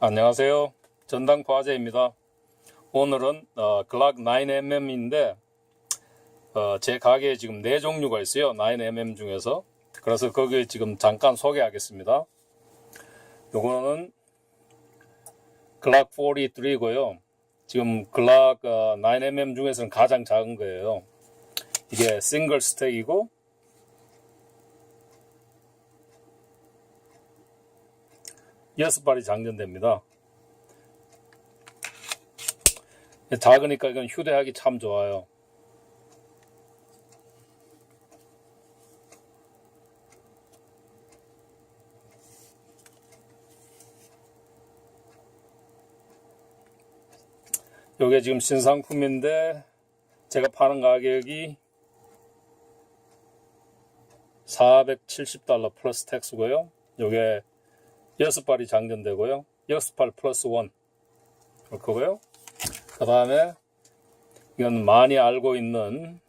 안녕하세요. 전당포 아재입니다. 오늘은 어, 글락 9mm인데 어, 제 가게에 지금 네 종류가 있어요. 9mm 중에서. 그래서 거기 지금 잠깐 소개하겠습니다. 요거는 글락 43고요. 지금 글락 어, 9mm 중에서는 가장 작은 거예요. 이게 싱글 스택이고 여섯 발이 장전됩니다. 작으니까 이건 휴대하기 참 좋아요. 요게 지금 신상품인데 제가 파는 가격이 470달러 플러스 텍스고요. 요게 여섯 발이 장전되고요. 여섯 발 플러스 원 그거고요. 그 다음에 이건 많이 알고 있는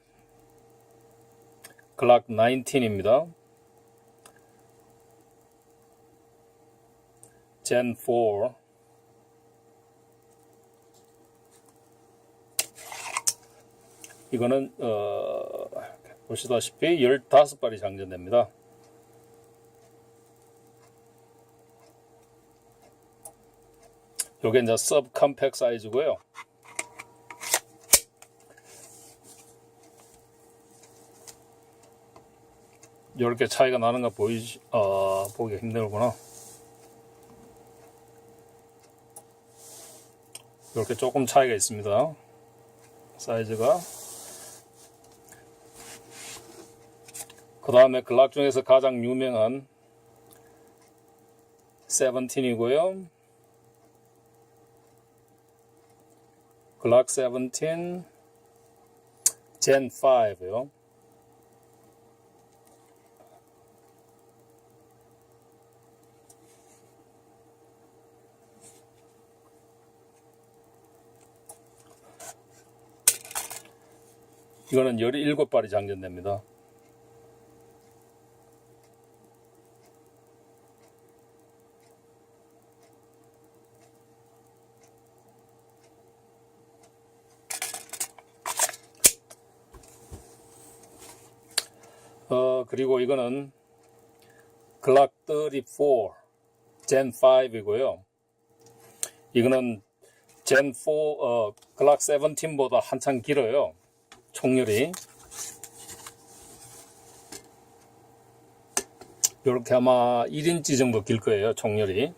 글락 19입니다. 젠 4. 이거는 어, 보시다시피 15발이 장전됩니다. 요게 이제 서브 컴팩 사이즈고요. 이렇게 차이가 나는 거 보이시, 어, 보기 힘들구나. 이렇게 조금 차이가 있습니다. 사이즈가. 그 다음에 글락 중에서 가장 유명한 세븐틴이고요. 글락 17젠 5요. 이거는 17발이 장전됩니다. 어, 그리고 이거는 글락 34젠 5이고요. 이거는 젠 4, 어, 글락 17보다 한참 길어요. 총열이. 이렇게 아마 1인치 정도 길 거예요, 총열이.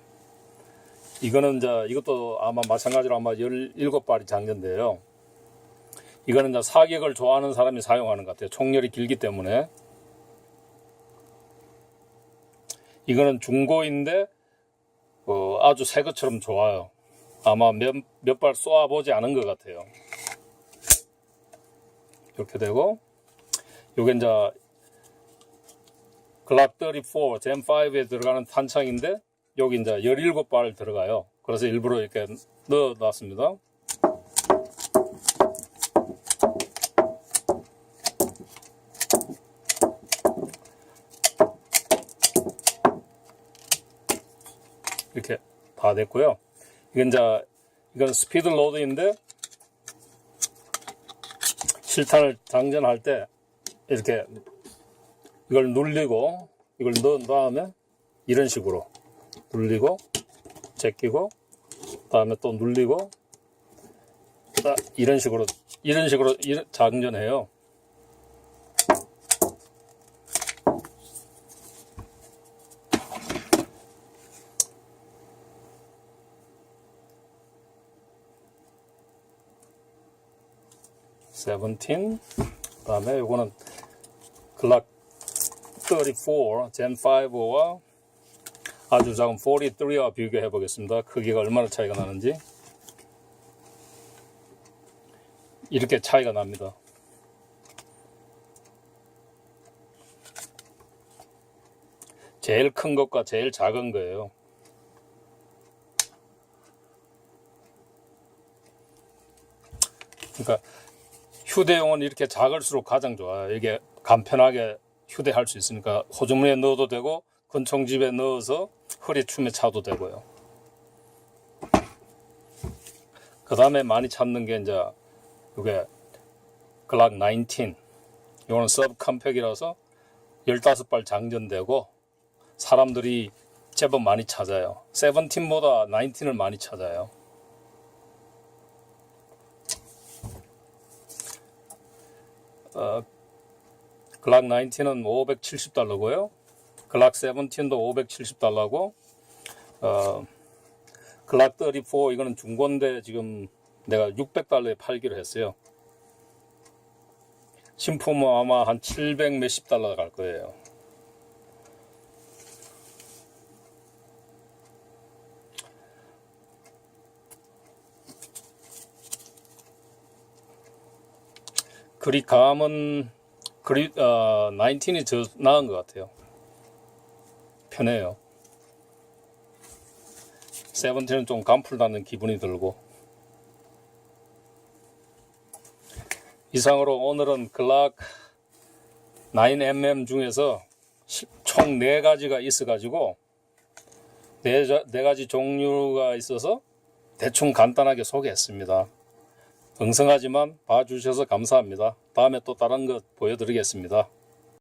이거는 이제 이것도 아마 마찬가지로 아마 17발이 장전돼요. 이거는 이제 사격을 좋아하는 사람이 사용하는 것 같아요. 총열이 길기 때문에. 이거는 중고인데 어, 아주 새 것처럼 좋아요. 아마 몇몇발 쏘아보지 않은 것 같아요. 이렇게 되고 요게 이제 글락 34 젠 5에 들어가는 탄창인데 여기 이제 17발 들어가요. 그래서 일부러 이렇게 넣어 놨습니다. 이렇게 다 됐고요. 이건 이제 이건 스피드 로드인데 실탄을 장전할 때 이렇게 이걸 눌리고 이걸 넣은 다음에 이런 식으로 눌리고 제끼고 다음에 또 눌리고 딱 이런 식으로 이런 식으로 장전해요. 세븐틴 그 다음에 요거는 글락 34 젠 5와 아주 작은 43와 비교해 보겠습니다. 크기가 얼마나 차이가 나는지 이렇게 차이가 납니다. 제일 큰 것과 제일 작은 거예요. 그러니까 휴대용은 이렇게 작을수록 가장 좋아요. 이게 간편하게 휴대할 수 있으니까 호주머니에 넣어도 되고 근총집에 넣어서 허리 춤에 차도 되고요. 그 다음에 많이 찾는 게 이제 이게 글락 19 이거는 서브 컴팩이라서 15발 장전되고 사람들이 제법 많이 찾아요 17보다 19을 많이 찾아요 어, 글락 19은 570달러고요 글락 17도 570달러고 어, 글락 34 이거는 중고인데 지금 내가 600달러에 팔기로 했어요. 신품은 아마 한 700 몇십 달러 갈 거예요. 그리 감은 그리 어, 19이 더 나은 것 같아요. 편해요. 세븐틴은 좀 간풀다는 기분이 들고 이상으로 오늘은 글락 9mm 중에서 총 4가지가 있어가지고 네, 네 가지 종류가 있어서 대충 간단하게 소개했습니다. 엉성하지만 봐주셔서 감사합니다. 다음에 또 다른 것 보여드리겠습니다.